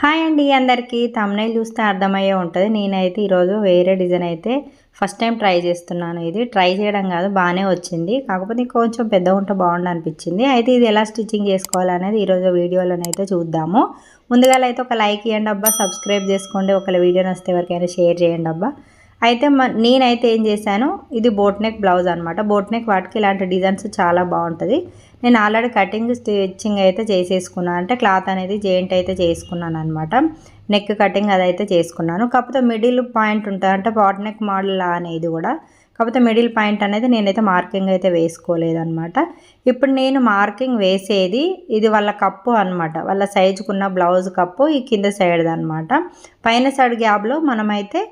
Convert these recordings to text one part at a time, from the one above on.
Hi అండి అందరికీ. Thumbnail చూస్తే అర్థమయ్యే ఉంటుంది. నేనైతే ఈరోజు వేరే డిజైన్ అయితే ఫస్ట్ టైం ట్రై చేస్తున్నాను. ఇది ట్రై చేయడం కాదు బాగానే వచ్చింది. కాకపోతే కొంచెం పెద్ద ఉంటే బాగుండు అనిపించింది. అయితే ఇది ఎలా స్టిచ్చింగ్ చేసుకోవాలనేది ఈరోజు వీడియోలోనైతే చూద్దాము. ముందుగా అయితే ఒక లైక్ ఇవ్వండి అబ్బా. సబ్స్క్రైబ్ చేసుకోండి. ఒకవేళ వీడియో నచ్చితే ఎవరికైనా షేర్ చేయండి అబ్బా. అయితే నేనైతే ఏం చేశాను ఇది బోట్ నెక్ బ్లౌజ్ అనమాట బోట్ నెక్ వాటికి ఇలాంటి డిజైన్స్ చాలా బాగుంటుంది. నేను ఆల్రెడీ కటింగ్ స్టిచ్చింగ్ అయితే చేసేసుకున్నాను అంటే క్లాత్ అనేది జెయింట్ అయితే చేసుకున్నాను అనమాట నెక్ కటింగ్ అదైతే చేసుకున్నాను. కాకపోతే మిడిల్ పాయింట్ ఉంటుంది. అంటే బాట్ నెక్ మోడల్ అనేది కూడా. కాకపోతే మిడిల్ పాయింట్ అనేది నేనైతే మార్కింగ్ అయితే వేసుకోలేదనమాట ఇప్పుడు నేను మార్కింగ్ వేసేది ఇది వాళ్ళ కప్పు అనమాట వాళ్ళ సైజుకున్న బ్లౌజ్ కప్పు ఈ కింద సైడ్ది అనమాట పైన సైడ్ గ్యాప్లో మనమైతే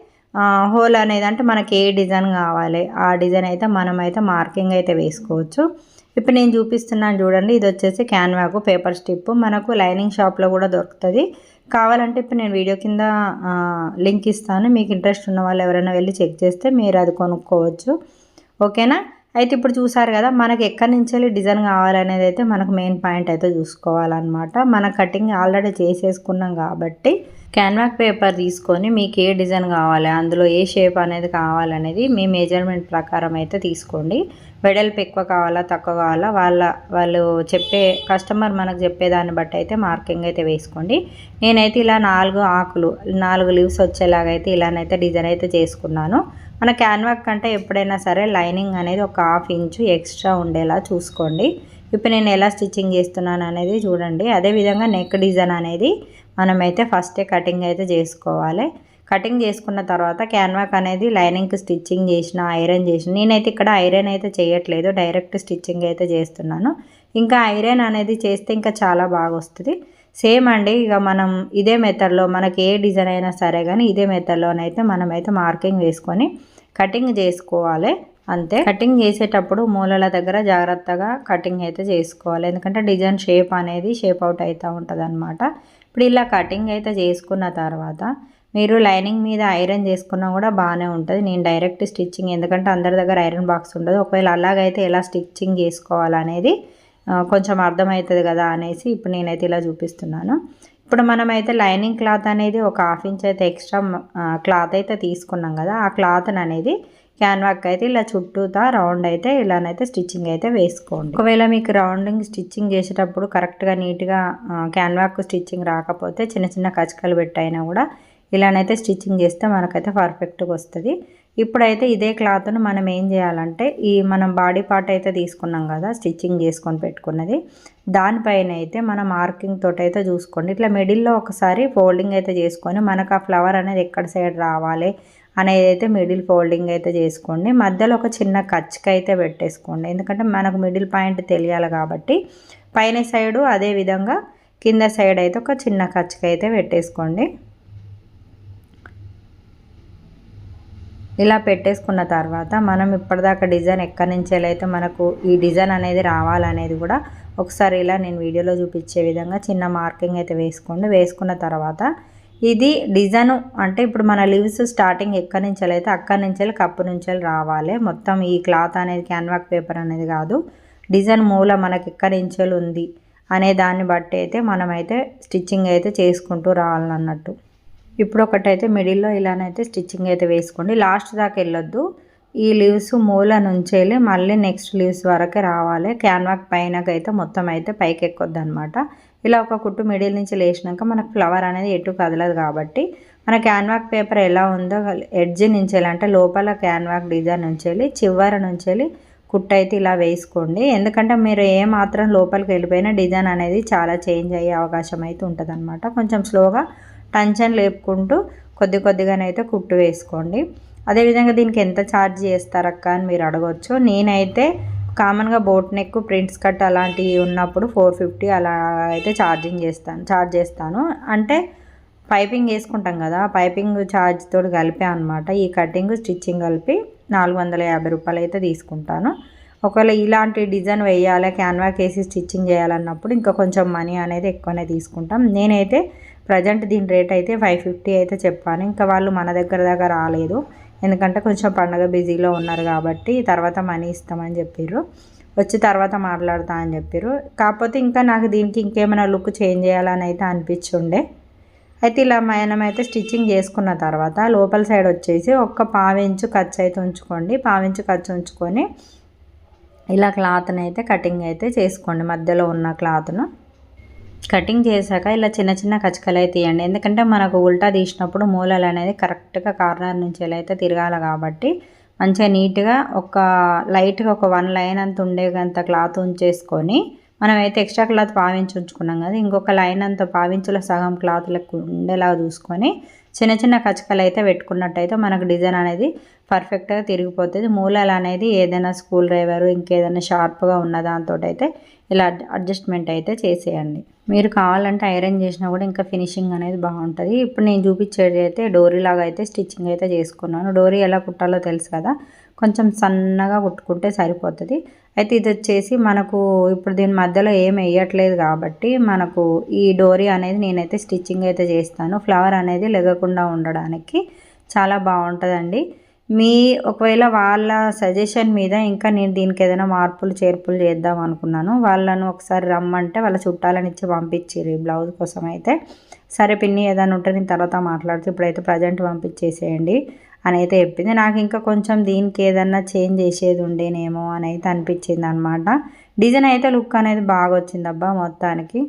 హోల్ అనేది అంటే మనకి ఏ డిజైన్ కావాలి ఆ డిజైన్ అయితే మనమైతే మార్కింగ్ అయితే వేసుకోవచ్చు. ఇప్పుడు నేను చూపిస్తున్నాను చూడండి. ఇది వచ్చేసి క్యాన్వాకు పేపర్ స్టిప్. మనకు లైనింగ్ షాప్లో కూడా దొరుకుతుంది. కావాలంటే ఇప్పుడు నేను వీడియో కింద లింక్ ఇస్తాను. మీకు ఇంట్రెస్ట్ ఉన్న వాళ్ళు ఎవరైనా వెళ్ళి చెక్ చేస్తే మీరు అది కొనుక్కోవచ్చు. ఓకేనా? అయితే ఇప్పుడు చూసారు కదా మనకి ఎక్కడి నుంచి వెళ్ళి డిజైన్ కావాలనేది అయితే మనకు మెయిన్ పాయింట్ అయితే చూసుకోవాలన్నమాట. మన కటింగ్ ఆల్రెడీ చేసేసుకున్నాం కాబట్టి క్యాన్వాక్ పేపర్ తీసుకొని మీకు ఏ డిజైన్ కావాలి అందులో ఏ షేప్ అనేది కావాలనేది మీ మెజర్మెంట్ ప్రకారం అయితే తీసుకోండి. వెడల్పు ఎక్కువ కావాలా తక్కువ కావాలా వాళ్ళ వాళ్ళు చెప్పే కస్టమర్ మనకు చెప్పేదాన్ని బట్టి అయితే మార్కింగ్ అయితే వేసుకోండి. నేనైతే ఇలా నాలుగు ఆకులు నాలుగు లీవ్స్ వచ్చేలాగైతే ఇలానైతే డిజైన్ అయితే చేసుకున్నాను. మన క్యాన్వాక్ కంటే ఎప్పుడైనా సరే లైనింగ్ అనేది ఒక హాఫ్ ఇంచు ఎక్స్ట్రా ఉండేలా చూసుకోండి. ఇప్పుడు నేను ఎలా స్టిచ్చింగ్ చేస్తున్నాను అనేది చూడండి. అదేవిధంగా నెక్ డిజైన్ అనేది మనమైతే ఫస్టే కటింగ్ అయితే చేసుకోవాలి. కటింగ్ చేసుకున్న తర్వాత క్యాన్వాక్ అనేది లైనింగ్కి స్టిచ్చింగ్ చేసిన ఐరన్ చేసిన నేనైతే ఇక్కడ ఐరన్ అయితే చేయట్లేదు. డైరెక్ట్ స్టిచ్చింగ్ అయితే చేస్తున్నాను. ఇంకా ఐరన్ అనేది చేస్తే ఇంకా చాలా బాగా వస్తుంది. సేమ్ అండి ఇక మనం ఇదే మెథడ్లో మనకి ఏ డిజైన్ అయినా సరే కానీ ఇదే మెథడ్లోనైతే మనమైతే మార్కింగ్ వేసుకొని కటింగ్ చేసుకోవాలి. అంతే. కటింగ్ చేసేటప్పుడు మూలల దగ్గర జాగ్రత్తగా కటింగ్ అయితే చేసుకోవాలి. ఎందుకంటే డిజైన్ షేప్ అనేది షేప్ అవుట్ అవుతూ ఉంటుంది అనమాట ఇప్పుడు ఇలా కటింగ్ అయితే చేసుకున్న తర్వాత మీరు లైనింగ్ మీద ఐరన్ చేసుకున్నా కూడా బాగానే ఉంటుంది. నేను డైరెక్ట్ స్టిచ్చింగ్ ఎందుకంటే అందరి దగ్గర ఐరన్ బాక్స్ ఉండదు. ఒకవేళ అలాగైతే ఎలా స్టిచ్చింగ్ చేసుకోవాలనేది కొంచెం అర్థమవుతుంది కదా అనేసి ఇప్పుడు నేనైతే ఇలా చూపిస్తున్నాను. ఇప్పుడు మనమైతే లైనింగ్ క్లాత్ అనేది ఒక హాఫ్ ఇంచ్ అయితే ఎక్స్ట్రా క్లాత్ అయితే తీసుకున్నాం కదా ఆ క్లాత్ అనేది క్యాన్వాక్ అయితే ఇలా చుట్టూతా రౌండ్ అయితే ఇలానైతే స్టిచ్చింగ్ అయితే వేసుకోండి. ఒకవేళ మీకు రౌండింగ్ స్టిచ్చింగ్ చేసేటప్పుడు కరెక్ట్గా నీట్గా క్యాన్వాక్ స్టిచ్చింగ్ రాకపోతే చిన్న చిన్న కచకలు పెట్టైనా కూడా ఇలానైతే స్టిచ్చింగ్ చేస్తే మనకైతే పర్ఫెక్ట్గా వస్తుంది. ఇప్పుడైతే ఇదే క్లాత్ను మనం ఏం చేయాలంటే ఈ మనం బాడీ పార్ట్ అయితే తీసుకున్నాం కదా స్టిచ్చింగ్ చేసుకొని పెట్టుకున్నది. దానిపైన అయితే మనం మార్కింగ్ తోటి అయితే చూసుకోండి. ఇట్లా మిడిల్లో ఒకసారి ఫోల్డింగ్ అయితే చేసుకొని మనకు ఆ ఫ్లవర్ అనేది ఎక్కడ సైడ్ రావాలి అనేది అయితే మిడిల్ ఫోల్డింగ్ అయితే చేసుకోండి. మధ్యలో ఒక చిన్న కచ్చిక అయితే పెట్టేసుకోండి. ఎందుకంటే మనకు మిడిల్ పాయింట్ తెలియాలి కాబట్టి పైన సైడు అదే విధంగా కింద సైడ్ అయితే ఒక చిన్న కచ్చిక అయితే పెట్టేసుకోండి. ఇలా పెట్టేసుకున్న తర్వాత మనం ఇప్పటిదాకా డిజైన్ ఎక్కడి నుంచి అయితే మనకు ఈ డిజైన్ అనేది రావాలనేది కూడా ఒకసారి ఇలా నేను వీడియోలో చూపించే విధంగా చిన్న మార్కింగ్ అయితే వేసుకోండి. వేసుకున్న తర్వాత ఇది డిజైన్ అంటే ఇప్పుడు మన లీవ్స్ స్టార్టింగ్ ఎక్కడి నుంచి అయితే అక్కడి నుంచి కప్పు నుంచి రావాలి. మొత్తం ఈ క్లాత్ అనేది క్యాన్వాక్ పేపర్ అనేది కాదు. డిజైన్ మూల మనకి ఎక్కడి నుంచి ఉంది అనే దాన్ని బట్టి అయితే మనమైతే స్టిచ్చింగ్ అయితే చేసుకుంటూ రావాలన్నట్టు. ఇప్పుడు ఒకటైతే మిడిల్లో ఇలానైతే స్టిచ్చింగ్ అయితే వేసుకోండి. లాస్ట్ దాకా వెళ్ళొద్దు. ఈ లీవ్స్ మూల నుంచి మళ్ళీ నెక్స్ట్ లీవ్స్ వరకే రావాలి. క్యాన్వాక్ పైనకైతే మొత్తం అయితే పైకి ఎక్కొద్దు అనమాట ఇలా ఒక కుట్టు మిడిల్ నుంచి లేచినాక మనకు ఫ్లవర్ అనేది ఎటు కదలదు కాబట్టి మన క్యాన్వాక్ పేపర్ ఎలా ఉందో ఎడ్జ్ నుంచి అంటే లోపల క్యాన్వాక్ డిజైన్ నుంచి చివరి నుంచి వెళ్ళి కుట్టు అయితే ఇలా వేసుకోండి. ఎందుకంటే మీరు ఏ మాత్రం లోపలికి వెళ్ళిపోయినా డిజైన్ అనేది చాలా చేంజ్ అయ్యే అవకాశం అయితే ఉంటుంది కొంచెం స్లోగా టంచన్ లేపుకుంటూ కొద్ది కొద్దిగానైతే కుట్టు వేసుకోండి. అదేవిధంగా దీనికి ఎంత ఛార్జ్ చేస్తారక్క అని మీరు అడగవచ్చు నేనైతే కామన్గా బోట్ నెక్ ప్రింట్స్ కట్ అలాంటివి ఉన్నప్పుడు ఫోర్ ఫిఫ్టీ అలా అయితే ఛార్జింగ్ చేస్తాను ఛార్జ్ చేస్తాను. అంటే పైపింగ్ వేసుకుంటాం కదా పైపింగ్ ఛార్జ్తో కలిపే అనమాట ఈ కటింగ్ స్టిచ్చింగ్ కలిపి నాలుగు వందల యాభై రూపాయలు అయితే తీసుకుంటాను. ఒకవేళ ఇలాంటి డిజైన్ వేయాలి క్యాన్వాక్ వేసి స్టిచ్చింగ్ చేయాలన్నప్పుడు ఇంకా కొంచెం మనీ అనేది ఎక్కువనే తీసుకుంటాం. నేనైతే ప్రజెంట్ దీని రేట్ అయితే ఫైవ్ ఫిఫ్టీ అయితే చెప్పాను. ఇంకా వాళ్ళు మన దగ్గర దగ్గర రాలేదు. ఎందుకంటే కొంచెం పండగ బిజీలో ఉన్నారు కాబట్టి తర్వాత మనీ ఇస్తామని చెప్పారు వచ్చి తర్వాత మాట్లాడతా అని చెప్పారు కాకపోతే ఇంకా నాకు దీనికి ఇంకేమైనా లుక్ చేంజ్ చేయాలని అయితే అనిపించుండే. అయితే ఇలా మనమైతే స్టిచ్చింగ్ చేసుకున్న తర్వాత లోపల సైడ్ వచ్చేసి ఒక్క పావించు ఖర్చు అయితే ఉంచుకోండి. పావించు ఖర్చు ఉంచుకొని ఇలా క్లాత్ని అయితే కటింగ్ అయితే చేసుకోండి. మధ్యలో ఉన్న క్లాత్ను. కటింగ్ చేశాక ఇలా చిన్న చిన్న కచ్చకలు అయితే తీయండి ఎందుకంటే మనకు ఉల్టా తీసినప్పుడు మూలలు అనేది కరెక్ట్గా కార్నర్ నుంచి ఎలా అయితే తిరగాలి కాబట్టి మంచిగా నీట్గా ఒక లైట్గా ఒక వన్ లైన్ అంత ఉండేంత క్లాత్ ఉంచేసుకొని మనమైతే ఎక్స్ట్రా క్లాత్ పావించి ఉంచుకున్నాం కదా. ఇంకొక లైన్ అంత పావించుల సగం క్లాత్లకు ఉండేలాగా చూసుకొని చిన్న చిన్న కచకలు అయితే పెట్టుకున్నట్టయితే మనకు డిజైన్ అనేది పర్ఫెక్ట్గా తిరిగిపోతుంది. మూలలు అనేది ఏదైనా స్కూల్ డ్రైవరు ఇంకేదైనా షార్ప్గా ఉన్న దాంతో అయితే ఇలా అడ్జస్ట్మెంట్ అయితే చేసేయండి. మీరు కావాలంటే ఐరన్ చేసినా కూడా ఇంకా ఫినిషింగ్ అనేది బాగుంటుంది. ఇప్పుడు నేను చూపించేది అయితే డోరీ లాగా అయితే స్టిచ్చింగ్ అయితే చేసుకున్నాను. డోరీ ఎలా కుట్టాలో తెలుసు కదా. కొంచెం సన్నగా కుట్టుకుంటే సరిపోతుంది. అయితే ఇది వచ్చేసి మనకు ఇప్పుడు దీని మధ్యలో ఏం వేయట్లేదు కాబట్టి మనకు ఈ డోరీ అనేది నేనైతే స్టిచ్చింగ్ అయితే చేస్తాను. ఫ్లవర్ అనేది లెగకుండా ఉండడానికి చాలా బాగుంటుందండి. మీ ఒకవేళ వాళ్ళ సజెషన్ మీద ఇంకా నేను దీనికి ఏదైనా మార్పులు చేర్పులు చేద్దాం అనుకున్నాను. వాళ్ళను ఒకసారి రమ్మంటే వాళ్ళ చుట్టాలని ఇచ్చి పంపించారు ఈ బ్లౌజ్ కోసం అయితే. సరే పిన్ని ఏదైనా ఉంటే నేను తర్వాత మాట్లాడుతూ ఇప్పుడైతే ప్రజెంట్ పంపించేసేయండి. అని అయితే చెప్పింది. నాకు ఇంకా కొంచెం దీనికి ఏదన్నా చేంజ్ చేసేది ఉండేనేమో అని అయితే అనిపించింది అనమాట డిజైన్ అయితే లుక్ అనేది బాగా వచ్చింది అబ్బా మొత్తానికి.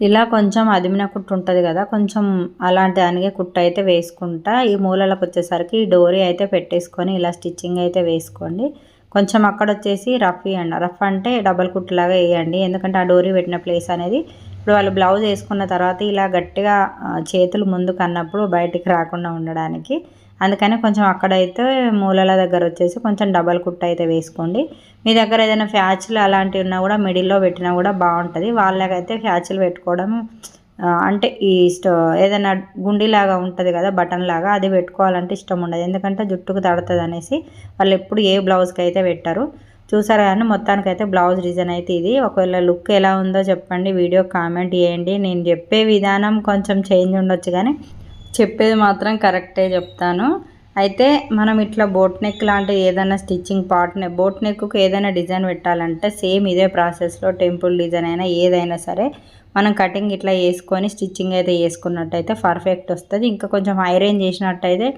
ఇలా కొంచెం అదిమిన కుట్టు ఉంటుంది కదా కొంచెం అలాంటి దానికే కుట్టు అయితే వేసుకుంటా. ఈ మూలలకు వచ్చేసరికి ఈ డోరీ అయితే పెట్టేసుకొని ఇలా స్టిచ్చింగ్ అయితే వేసుకోండి. కొంచెం అక్కడ వచ్చేసి రఫ్ ఇవ్వండి రఫ్ అంటే డబల్ కుట్టులాగా వేయండి ఎందుకంటే ఆ డోరీ పెట్టిన ప్లేస్ అనేది ఇప్పుడు వాళ్ళు బ్లౌజ్ వేసుకున్న తర్వాత ఇలా గట్టిగా చేతులు ముందుకు అన్నప్పుడు బయటికి రాకుండా ఉండడానికి అందుకని కొంచెం అక్కడైతే మూలల దగ్గర వచ్చేసి కొంచెం డబల్ కుట్ట అయితే వేసుకోండి. మీ దగ్గర ఏదైనా ఫ్యాచ్లు అలాంటివి ఉన్నా కూడా మిడిల్లో పెట్టినా కూడా బాగుంటుంది. వాళ్ళకైతే ఫ్యాచ్లు పెట్టుకోవడం అంటే ఈ స్టో ఏదైనా గుండిలాగా ఉంటుంది కదా బటన్ లాగా అది పెట్టుకోవాలంటే ఇష్టం ఉండదు. ఎందుకంటే జుట్టుకు తడుతుంది అనేసి వాళ్ళు ఎప్పుడు ఏ బ్లౌజ్కి అయితే పెట్టారు. చూసారు కానీ మొత్తానికైతే బ్లౌజ్ డిజైన్ అయితే ఇది. ఒకవేళ లుక్ ఎలా ఉందో చెప్పండి వీడియో కామెంట్ చేయండి. నేను చెప్పే విధానం కొంచెం చేంజ్ ఉండొచ్చు కానీ చెప్పేది మాత్రం కరెక్టే చెప్తాను. అయితే మనం ఇట్లా బోట్ నెక్ లాంటి ఏదైనా స్టిచ్చింగ్ పార్ట్ని బోట్ నెక్కు ఏదైనా డిజైన్ పెట్టాలంటే సేమ్ ఇదే ప్రాసెస్లో టెంపుల్ డిజైన్ అయినా ఏదైనా సరే మనం కటింగ్ ఇట్లా వేసుకొని స్టిచ్చింగ్ అయితే వేసుకున్నట్టయితే పర్ఫెక్ట్ వస్తుంది. ఇంకా కొంచెం ఐరేంజ్ చేసినట్టయితే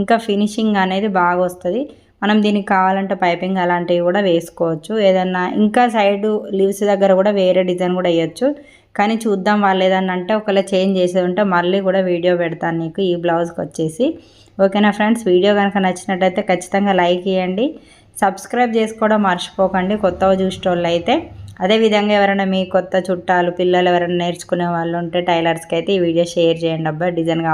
ఇంకా ఫినిషింగ్ అనేది బాగా వస్తుంది. మనం దీనికి కావాలంటే పైపింగ్ అలాంటివి కూడా వేసుకోవచ్చు. ఏదన్నా ఇంకా సైడ్ లీవ్స్ దగ్గర కూడా వేరే డిజైన్ కూడా వేయచ్చు. కానీ చూద్దాం వాళ్ళు ఏదన్నా అంటే ఒకవేళ చేంజ్ చేసేది ఉంటే మళ్ళీ కూడా వీడియో పెడతాను నీకు ఈ బ్లౌజ్కి వచ్చేసి. ఓకేనా ఫ్రెండ్స్? వీడియో కనుక నచ్చినట్టయితే ఖచ్చితంగా లైక్ ఇవ్వండి సబ్స్క్రైబ్ చేసుకోవడం మర్చిపోకండి కొత్తగా చూసేటోళ్ళు అయితే. అదేవిధంగా ఎవరైనా మీ కొత్త చుట్టాలు పిల్లలు ఎవరైనా నేర్చుకునే వాళ్ళు ఉంటే టైలర్స్కి అయితే ఈ వీడియో షేర్ చేయండి. అబ్బా డిజైన్ కావాలి.